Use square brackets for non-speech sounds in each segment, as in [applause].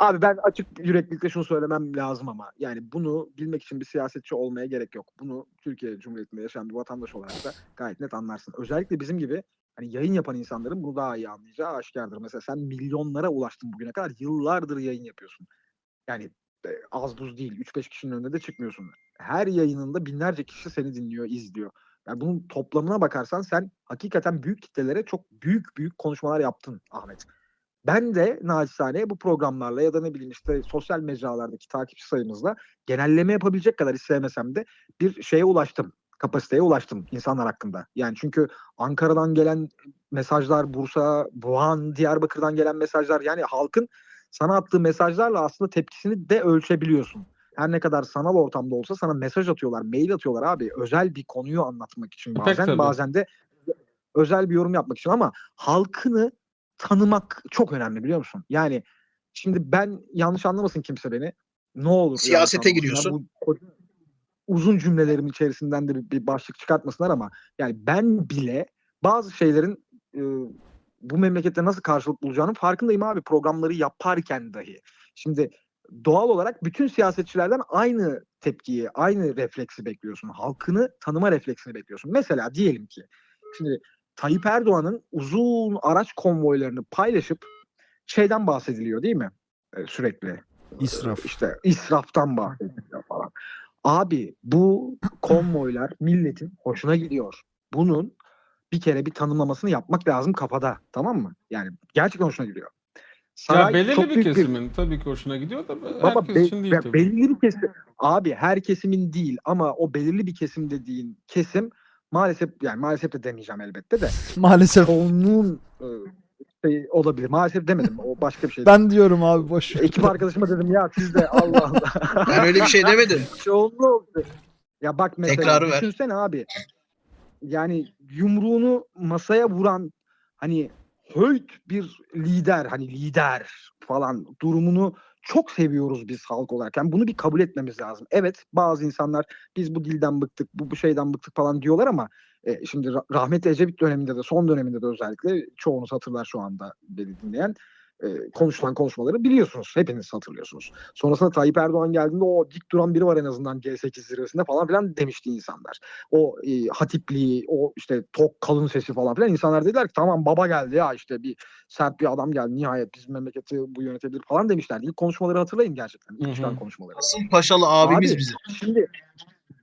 Abi ben açık yüreklilikle şunu söylemem lazım ama yani bunu bilmek için bir siyasetçi olmaya gerek yok. Bunu Türkiye Cumhuriyeti'nde yaşayan bir vatandaş olarak da gayet net anlarsın. Özellikle bizim gibi hani yayın yapan insanların bunu daha iyi anlayacağı aşikardır. Mesela sen milyonlara ulaştın bugüne kadar. Yıllardır yayın yapıyorsun. Yani e, az buz değil. 3-5 kişinin önünde de çıkmıyorsun. Her yayınında binlerce kişi seni dinliyor, izliyor. Yani bunun toplamına bakarsan sen hakikaten büyük kitlelere çok büyük büyük konuşmalar yaptın Ahmet. Ben de naçizane bu programlarla ya da ne bileyim işte sosyal mecralardaki takipçi sayımızla genelleme yapabilecek kadar istemesem de bir şeye ulaştım. Kapasiteye ulaştım insanlar hakkında. Yani çünkü Ankara'dan gelen mesajlar, Bursa, Wuhan, Diyarbakır'dan gelen mesajlar yani halkın sana attığı mesajlarla aslında tepkisini de ölçebiliyorsun. Her ne kadar sanal ortamda olsa sana mesaj atıyorlar, mail atıyorlar abi. Özel bir konuyu anlatmak için Pek bazen bazen de özel bir yorum yapmak için ama halkını tanımak çok önemli biliyor musun? Yani şimdi ben yanlış anlamasın kimse beni. Ne olur Siyasete giriyorsun. Bu uzun cümlelerim içerisinden de bir, bir başlık çıkartmasınlar ama yani ben bile bazı şeylerin e, bu memlekette nasıl karşılık bulacağının farkındayım abi programları yaparken dahi. Şimdi doğal olarak bütün siyasetçilerden aynı tepkiyi, aynı refleksi bekliyorsun. Halkını tanıma refleksini bekliyorsun. Mesela diyelim ki şimdi Tayyip Erdoğan'ın uzun araç konvoylarını paylaşıp şeyden bahsediliyor değil mi? Ee, sürekli. İsraf. İşte israftan bahsediliyor falan. Abi bu konvoylar milletin hoşuna gidiyor. Bunun bir kere bir tanımlamasını yapmak lazım kafada. Tamam mı? Yani gerçekten hoşuna gidiyor. Ya Saray belirli çok bir kesimin tabii ki hoşuna gidiyor da Baba herkes be- için değil be- tabii. belirli bir kesim abi her kesimin değil ama o belirli bir kesim dediğin kesim maalesef yani maalesef de demeyeceğim elbette de [laughs] Maalesef. çoğunluğun e, şey olabilir. Maalesef demedim. O başka bir şey. [laughs] Ben diyorum abi boş. ver. Ekip arkadaşıma dedim ya siz de Allah Allah. [laughs] Ben öyle bir şey demedim. Çoğunluğu oldu. Ya bak mesela Tekrarı ver. düşünsene abi. Yani yumruğunu masaya vuran hani höyt bir lider hani lider falan durumunu çok seviyoruz biz halk olarak. Yani bunu bir kabul etmemiz lazım. Evet bazı insanlar biz bu dilden bıktık, bu, bu şeyden bıktık falan diyorlar ama e, şimdi ra- rahmetli Ecevit döneminde de son döneminde de özellikle çoğunuz hatırlar şu anda beni dinleyen e, konuşulan konuşmaları biliyorsunuz. Hepiniz hatırlıyorsunuz. Sonrasında Tayyip Erdoğan geldiğinde o dik duran biri var en azından G8 zirvesinde falan filan demişti insanlar. O e, hatipliği, o işte tok kalın sesi falan filan insanlar dediler ki tamam baba geldi ya işte bir sert bir adam geldi nihayet bizim memleketi bu yönetebilir falan demişlerdi. İlk konuşmaları hatırlayın gerçekten. İlk çıkan konuşmaları. Asıl paşalı abimiz Abi, bizi. Şimdi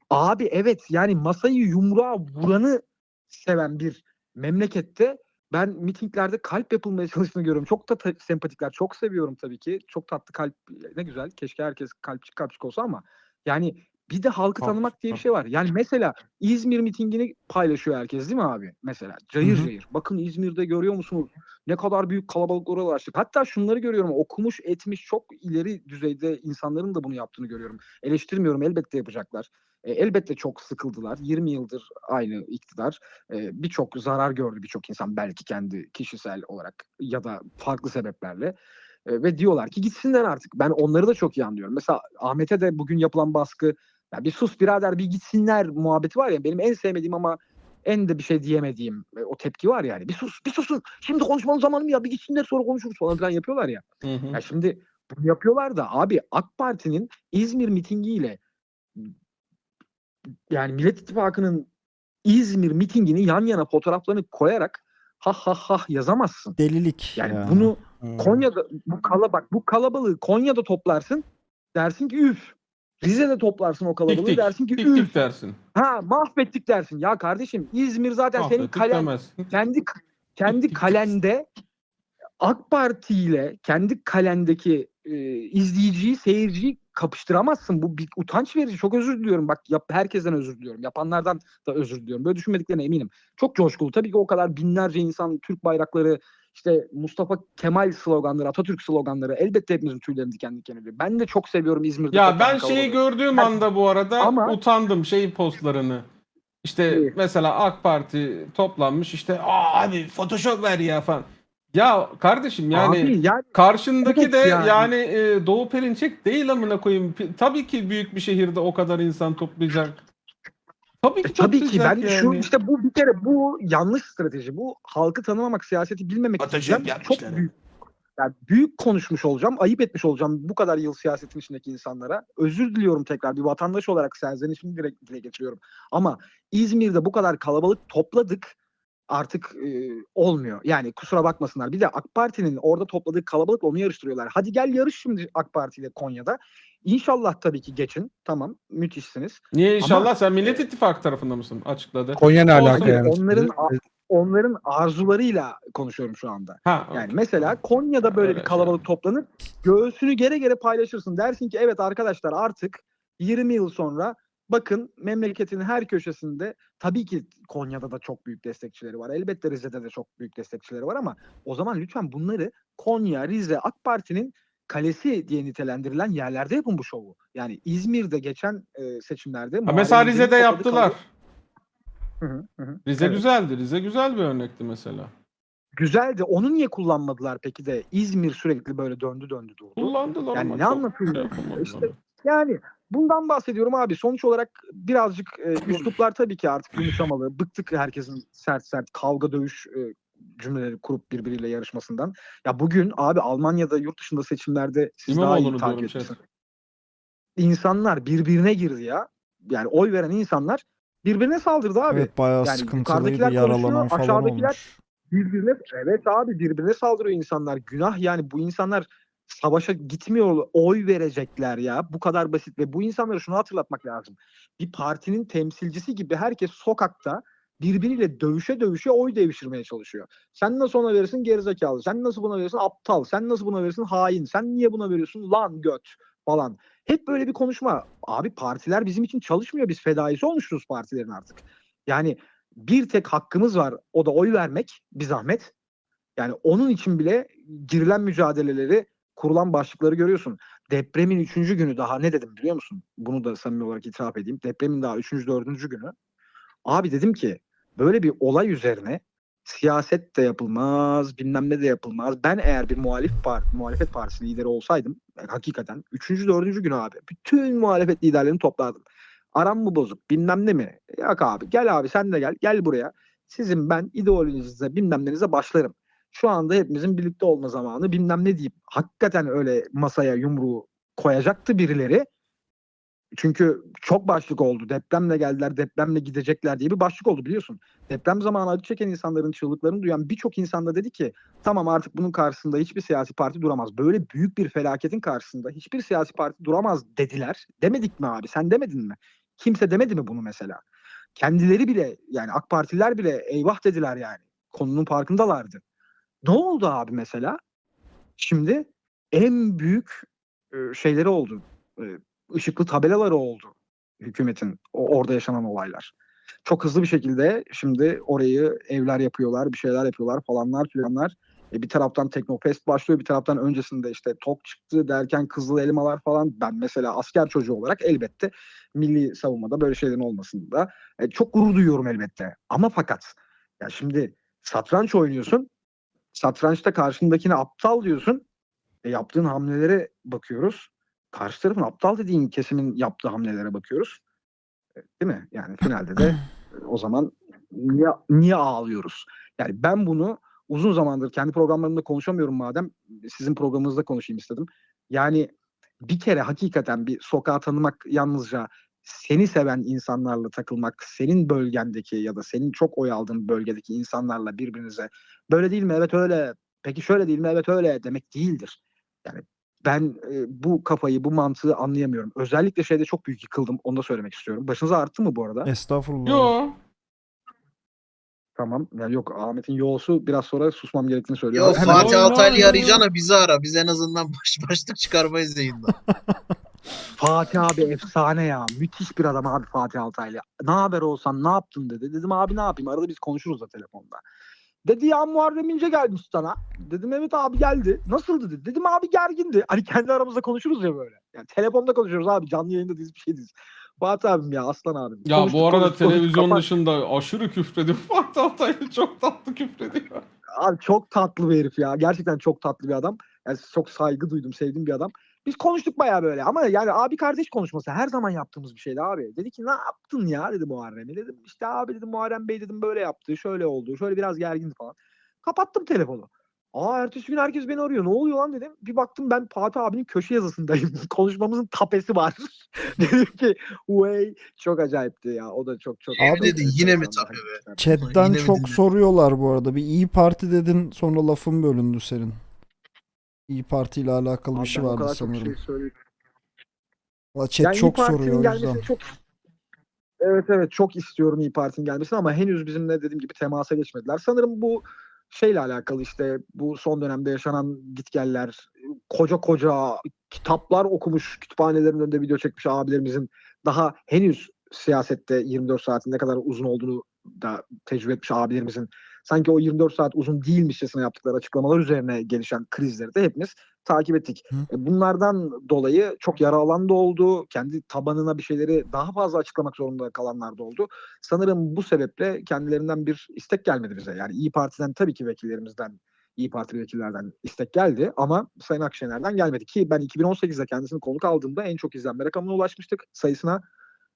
abi evet yani masayı yumruğa vuranı seven bir memlekette ben mitinglerde kalp yapılmaya [laughs] çalıştığını görüyorum. Çok da ta- sempatikler. Çok seviyorum tabii ki. Çok tatlı kalp. Ne güzel. Keşke herkes kalpçik kalpçik olsa ama yani bir de halkı Haklı, tanımak diye bir şey var. Yani mesela İzmir mitingini paylaşıyor herkes değil mi abi? Mesela cayır Hı hı. cayır. Bakın İzmir'de görüyor musunuz? Ne kadar büyük kalabalıklara ulaştık. Hatta şunları görüyorum. Okumuş etmiş çok ileri düzeyde insanların da bunu yaptığını görüyorum. Eleştirmiyorum. Elbette yapacaklar. E, elbette çok sıkıldılar. 20 yıldır aynı iktidar. E, birçok zarar gördü birçok insan belki kendi kişisel olarak ya da farklı sebeplerle. E, ve diyorlar ki gitsinler artık. Ben onları da çok iyi anlıyorum. Mesela Ahmet'e de bugün yapılan baskı ya bir sus birader bir gitsinler muhabbeti var ya benim en sevmediğim ama en de bir şey diyemediğim e, o tepki var yani. Bir sus, bir susun. Şimdi konuşmanın zamanı mı ya? Bir gitsinler sonra konuşuruz falan filan yapıyorlar ya. Hı hı. Ya şimdi bunu yapıyorlar da abi AK Parti'nin İzmir mitingiyle yani Millet İttifakı'nın İzmir mitingini yan yana fotoğraflarını koyarak ha ha ha yazamazsın. Delilik. Yani ya. bunu Hmm. Konya'da bu kala bak bu kalabalığı Konya'da toplarsın dersin ki üf. Rize'de toplarsın o kalabalığı Tik tik, dersin ki tik üf. tik dersin. Ha mahvettik dersin. Ya kardeşim İzmir zaten senin Mahvettik kalen demezsin. kendi [laughs] kendi kalende AK Parti ile kendi kalendeki e, izleyiciyi, seyirciyi kapıştıramazsın. Bu bir utanç verici. Çok özür diliyorum. Bak yap, herkesten özür diliyorum. Yapanlardan da özür diliyorum. Böyle düşünmediklerine eminim. Çok coşkulu. Tabii ki o kadar binlerce insan Türk bayrakları, işte Mustafa Kemal sloganları, Atatürk sloganları elbette hepimizin tüylerini diken diken ediyor. Ben de çok seviyorum İzmir'de. Ya ben şeyi kalabalığı. gördüğüm Ben- anda bu arada Ama- utandım şey postlarını. İşte Neyi? mesela AK Parti toplanmış işte Aa, abi Photoshop ver ya falan. Ya kardeşim yani Abi yani karşındaki Evet de yani. yani, e, Doğu Perinçek değil amına koyayım. P- Tabii ki büyük bir şehirde o kadar insan toplayacak. Tabii ki E, tabii ki ben toplayacak şu yani. işte bu bir kere bu yanlış strateji. Bu halkı tanımamak, siyaseti bilmemek yapmışlar Çok büyük Yani büyük konuşmuş olacağım, ayıp etmiş olacağım bu kadar yıl siyasetin içindeki insanlara. Özür diliyorum tekrar bir vatandaş olarak serzenişimi dile, dile getiriyorum. Ama İzmir'de bu kadar kalabalık topladık artık e, olmuyor. Yani kusura bakmasınlar. Bir de AK Parti'nin orada topladığı kalabalıkla onu yarıştırıyorlar. Hadi gel yarış şimdi AK Parti ile Konya'da. İnşallah tabii ki geçin. Tamam müthişsiniz. Niye inşallah Ama- sen Millet İttifakı tarafında mısın? Açıkladı. Konya ne alaka yani? Onların onların arzularıyla konuşuyorum şu anda. Ha, Yani okey. mesela Konya'da böyle Öyle bir kalabalık toplanır. Göğsünü gere gere paylaşırsın. Dersin ki evet arkadaşlar artık 20 yıl sonra bakın memleketin her köşesinde tabii ki Konya'da da çok büyük destekçileri var. Elbette Rize'de de çok büyük destekçileri var ama o zaman lütfen bunları Konya, Rize, AK Parti'nin kalesi diye nitelendirilen yerlerde yapın bu şovu. Yani İzmir'de geçen e, seçimlerde Ha, mesela Rize'de yaptılar. kalabalık- Hı hı, hı hı. Rize Evet. güzeldi. Rize güzel bir örnekti mesela. Güzeldi. Onu niye kullanmadılar peki de İzmir sürekli böyle döndü döndü durdu. Kullandılar Yani ama ne anlatayım şey. İşte Yani bundan bahsediyorum abi. Sonuç olarak birazcık e, üsluplar tabii ki artık yumuşamalı. Bıktık herkesin sert sert kavga dövüş e, cümleleri kurup birbiriyle yarışmasından. Ya bugün abi Almanya'da yurt dışında seçimlerde siz daha iyi takip şey. İnsanlar birbirine girdi ya. Yani oy veren insanlar birbirine saldırdı abi. Evet bayağı yani sıkıntılıydı. yukarıdakiler Yaralanan falan aşağıdakiler olmuş. birbirine evet abi birbirine saldırıyor insanlar. Günah yani bu insanlar savaşa gitmiyor oy verecekler ya. Bu kadar basit ve bu insanlara şunu hatırlatmak lazım. Bir partinin temsilcisi gibi herkes sokakta birbiriyle dövüşe dövüşe oy devşirmeye çalışıyor. Sen nasıl ona verirsin gerizekalı. Sen nasıl buna verirsin aptal. Sen nasıl buna verirsin hain. Sen niye buna veriyorsun lan göt falan. Hep böyle bir konuşma. Abi partiler bizim için çalışmıyor. Biz fedaisi olmuşuz partilerin artık. Yani bir tek hakkımız var. O da oy vermek. Bir zahmet. Yani onun için bile girilen mücadeleleri, kurulan başlıkları görüyorsun. Depremin üçüncü günü daha ne dedim biliyor musun? Bunu da samimi olarak itiraf edeyim. Depremin daha üçüncü, dördüncü günü. Abi dedim ki böyle bir olay üzerine siyaset de yapılmaz, bilmem ne de yapılmaz. Ben eğer bir muhalif parti, muhalefet partisi lideri olsaydım e, hakikaten üçüncü, dördüncü günü abi bütün muhalefet liderlerini toplardım. Aram mı bozuk bilmem ne mi? Yok abi gel abi sen de gel. Gel buraya. Sizin ben ideolojinize bilmem nenize başlarım. Şu anda hepimizin birlikte olma zamanı bilmem ne deyip hakikaten öyle masaya yumruğu koyacaktı birileri. Çünkü çok başlık oldu. Depremle geldiler, depremle gidecekler diye bir başlık oldu biliyorsun. Deprem zamanı acı çeken insanların çığlıklarını duyan birçok insan da dedi ki tamam artık bunun karşısında hiçbir siyasi parti duramaz. Böyle büyük bir felaketin karşısında hiçbir siyasi parti duramaz dediler. Demedik mi abi? Sen demedin mi? Kimse demedi mi bunu mesela? Kendileri bile yani AK Partililer bile eyvah dediler yani. Konunun farkındalardı. Ne oldu abi mesela? Şimdi en büyük şeyleri oldu. Işıklı tabelaları oldu hükümetin orada yaşanan olaylar. Çok hızlı bir şekilde şimdi orayı evler yapıyorlar, bir şeyler yapıyorlar falanlar filanlar. E, bir taraftan Teknofest başlıyor, bir taraftan öncesinde işte TOK çıktı derken Kızıl Elmalar falan. Ben mesela asker çocuğu olarak elbette milli savunmada böyle şeylerin olmasında e, çok gurur duyuyorum elbette. Ama fakat ya şimdi satranç oynuyorsun, satrançta karşındakine aptal diyorsun. E, yaptığın hamlelere bakıyoruz. Karşı tarafın aptal dediğin kesimin yaptığı hamlelere bakıyoruz. E, Değil mi? Yani finalde de o zaman niye, niye ağlıyoruz? Yani ben bunu uzun zamandır kendi programlarımda konuşamıyorum madem sizin programınızda konuşayım istedim. Yani bir kere hakikaten bir sokağı tanımak yalnızca seni seven insanlarla takılmak, senin bölgendeki ya da senin çok oy aldığın bölgedeki insanlarla birbirinize böyle değil mi? Evet öyle. Peki şöyle değil mi? Evet öyle demek değildir. Yani ben e, bu kafayı, bu mantığı anlayamıyorum. Özellikle şeyde çok büyük yıkıldım. Onu da söylemek istiyorum. Başınıza arttı mı bu arada? Estağfurullah. Yo. Tamam. Yani yok Ahmet'in yoğusu biraz sonra susmam gerektiğini söylüyor. Yo Hemen- Fatih Altaylı'yı arayacağına bizi ara. Biz en azından baş başlık çıkarmayız yayında. [laughs] Fatih abi efsane ya. Müthiş bir adam abi Fatih Altaylı. Ne haber olsan ne yaptın dedi. Dedim abi ne yapayım arada biz konuşuruz da telefonda. Dedi ya Muharrem İnce gelmiş sana. Dedim evet abi geldi. Nasıldı dedi. Dedim abi gergindi. Hani kendi aramızda konuşuruz ya böyle. Yani telefonda konuşuyoruz abi canlı yayında değiliz bir şey değiliz. Fatih abim ya aslan abim. Ya Konuştuk, bu arada konuştuk, konuştuk. televizyon Kapat- dışında aşırı küfrediyor. [laughs] Fatih Altaylı çok tatlı küfrediyor. Abi çok tatlı bir herif ya. Gerçekten çok tatlı bir adam. Yani çok saygı duydum, sevdiğim bir adam. Biz konuştuk bayağı böyle ama yani abi kardeş konuşması her zaman yaptığımız bir şeydi abi. Dedi ki ne yaptın ya dedi Muharrem'e. Dedim işte abi dedim Muharrem Bey dedim böyle yaptı, şöyle oldu, şöyle biraz gergindi falan. Kapattım telefonu. Aa ertesi gün herkes beni arıyor. Ne oluyor lan dedim. Bir baktım ben Fatih abinin köşe yazısındayım. [laughs] Konuşmamızın tapesi var. [laughs] dedim ki way çok acayipti ya. O da çok çok. Abi dedi, yine mi tape be? Chat'ten çok soruyorlar bu arada. Bir İyi Parti dedin sonra lafın bölündü senin. İyi Parti ile alakalı Abi bir şey ben o vardı kadar çok sanırım. şey söyleyeyim. Valla chat Yani İYİ çok Parti'nin soruyor o gelmesini yüzden. Çok... Evet evet çok istiyorum İyi Parti'nin gelmesini ama henüz bizimle dediğim gibi temasa geçmediler. Sanırım bu şeyle alakalı işte bu son dönemde yaşanan gitgeller, koca koca kitaplar okumuş, kütüphanelerin önünde video çekmiş abilerimizin daha henüz siyasette 24 saatin ne kadar uzun olduğunu da tecrübe etmiş abilerimizin sanki o 24 saat uzun değilmişçesine yaptıkları açıklamalar üzerine gelişen krizleri de hepimiz takip ettik. Hı. E, Bunlardan dolayı çok yara alan da oldu. Kendi tabanına bir şeyleri daha fazla açıklamak zorunda kalanlar da oldu. Sanırım bu sebeple kendilerinden bir istek gelmedi bize. Yani İyi Parti'den tabii ki vekillerimizden, İyi Partili vekillerden istek geldi ama Sayın Akşener'den gelmedi ki ben 2018'de kendisini konuk aldığımda en çok izlenme rakamına ulaşmıştık sayısına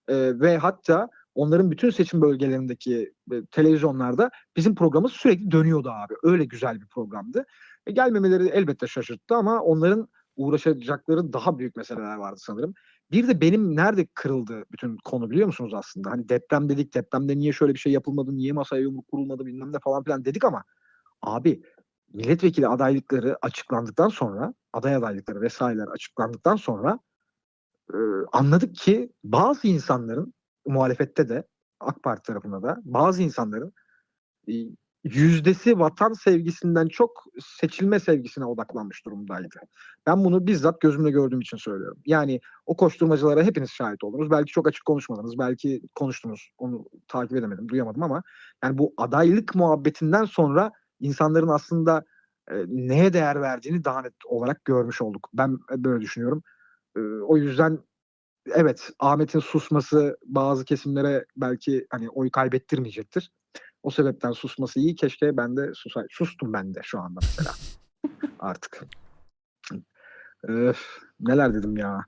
E, ve hatta onların bütün seçim bölgelerindeki e, televizyonlarda bizim programımız sürekli dönüyordu abi. Öyle güzel bir programdı. E, gelmemeleri elbette şaşırttı ama onların uğraşacakları daha büyük meseleler vardı sanırım. Bir de benim nerede kırıldı bütün konu biliyor musunuz aslında? Hani deprem dedik, depremde niye şöyle bir şey yapılmadı, niye masaya yumruk kurulmadı bilmem ne falan filan dedik ama abi milletvekili adaylıkları açıklandıktan sonra, aday adaylıkları vesaireler açıklandıktan sonra e, anladık ki bazı insanların muhalefette de AK Parti tarafında da bazı insanların e, yüzdesi vatan sevgisinden çok seçilme sevgisine odaklanmış durumdaydı. Ben bunu bizzat gözümle gördüğüm için söylüyorum. Yani o koşturmacalara hepiniz şahit oldunuz. Belki çok açık konuşmadınız, belki konuştunuz. Onu takip edemedim, duyamadım ama yani bu adaylık muhabbetinden sonra insanların aslında e, neye değer verdiğini daha net olarak görmüş olduk. Ben böyle düşünüyorum. E, o yüzden evet Ahmet'in susması bazı kesimlere belki hani oy kaybettirmeyecektir. O sebepten susması iyi. Keşke ben de susay sustum ben de şu anda mesela. [laughs] Artık. Öf, neler dedim ya.